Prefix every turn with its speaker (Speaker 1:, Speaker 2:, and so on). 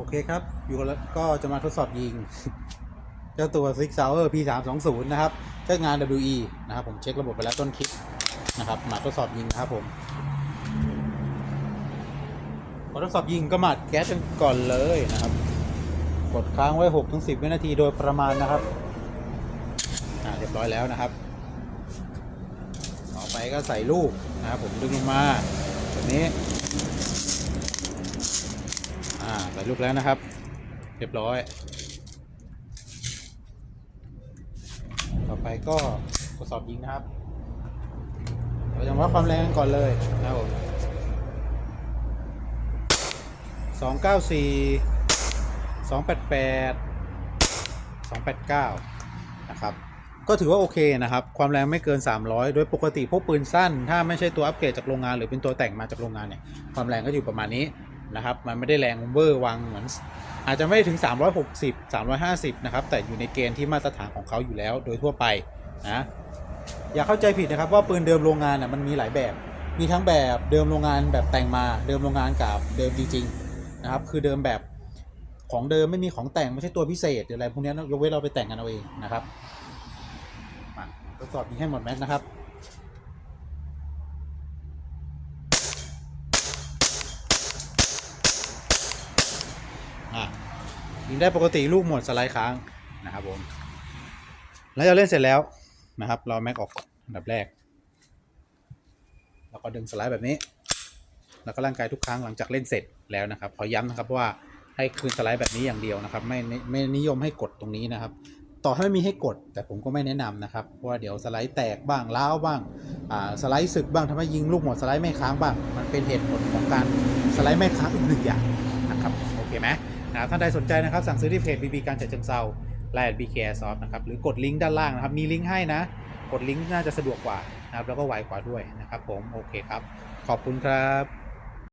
Speaker 1: โอเคครับ อยู่แล้วก็จะมาทดสอบยิง เจ้าตัว Six Hour P320 นะครับใช้งาน WE นะครับ ผมเช็คระบบไปแล้วต้นคลิปนะครับ มาทดสอบยิงนะครับผมก่อทดสอบยิงก็มาดแก๊สกันก่อนเลยนะครับ กดค้างไว้6ถึง10วินาทีโดยประมาณนะครับอ่าเรียบร้อยแล้วนะครับ ต่อไปก็ใส่ลูกนะครับผมดึงลงมาแบบนี้ อ่าใส่ลูกแล้วนะครับ เรียบร้อย ต่อไปก็ทดสอบยิงนะครับ เราจะวัดความแรงกันก่อนเลยนะครับผมสองเก้าสี่สองแปดแปดสองแปดเก้านะครับก็ถือว่าโอเคนะครับ ความแรงไม่เกิน 300 โดยปกติพวกปืนสั้น ถ้าไม่ใช่ตัวอัปเกรดจากโรงงานหรือเป็นตัวแต่งมาจากโรงงานเนี่ย ความแรงก็อยู่ประมาณนี้ นะครับ มันไม่ได้แรงเวอร์วังเหมือน อาจจะไม่ถึง 360 350 นะครับ แต่อยู่ในเกณฑ์ที่มาตรฐานของเขาอยู่แล้วโดยทั่วไปนะอย่าเข้าใจผิดนะครับว่าปืนเดิมโรงงานน่ะมันมีหลายแบบ มีทั้งแบบเดิมโรงงานแบบแต่งมาเดิมโรงงานกับเดิมจริงๆนะครับ คือเดิมแบบของเดิมไม่มีของแต่งไม่ใช่ตัวพิเศษหรืออะไรพวกนี้ยกเว้นเราไปแต่งกันเอาเองนะครับทดสอบยิงให้หมดแม็กนะครับ ยิงได้ปกติลูกหมดสไลด์ค้างนะครับผมแล้วเราเล่นเสร็จแล้วนะครับ เราแม็กออกอันดับแรก แล้วก็ดึงสไลด์แบบนี้ แล้วก็ร่างกายทุกครั้งหลังจากเล่นเสร็จแล้วนะครับขอย้ำนะครับว่าให้คืนสไลด์แบบนี้อย่างเดียวนะครับ ไม่ไม่นิยมให้กดตรงนี้นะครับ ต่อให้ไม่มีให้กด แต่ผมก็ไม่แนะนำนะครับเพราะว่าเดี๋ยวสไลด์แตกบ้างล้าวบ้างอ่าสไลด์สึกบ้างทำให้ยิงลูกหมดสไลด์ไม่ค้างบ้าง มันเป็นเหตุผลของการสไลด์ไม่ค้างอีกหนึ่งอย่างนะครับโอเคไหม นะครับท่านใดสนใจนะครับ สั่งซื้อที่เพจบีบีการจัดเชิงเซาไลน์ BK Airsoft นะครับหรือกดลิงก์ด้านล่างนะครับ มีลิงก์ให้นะ กดลิงก์น่าจะสะดวกกว่านะครับแล้วก็ไวกว่าด้วยนะครับผมโอเคครับ ขอบคุณครับ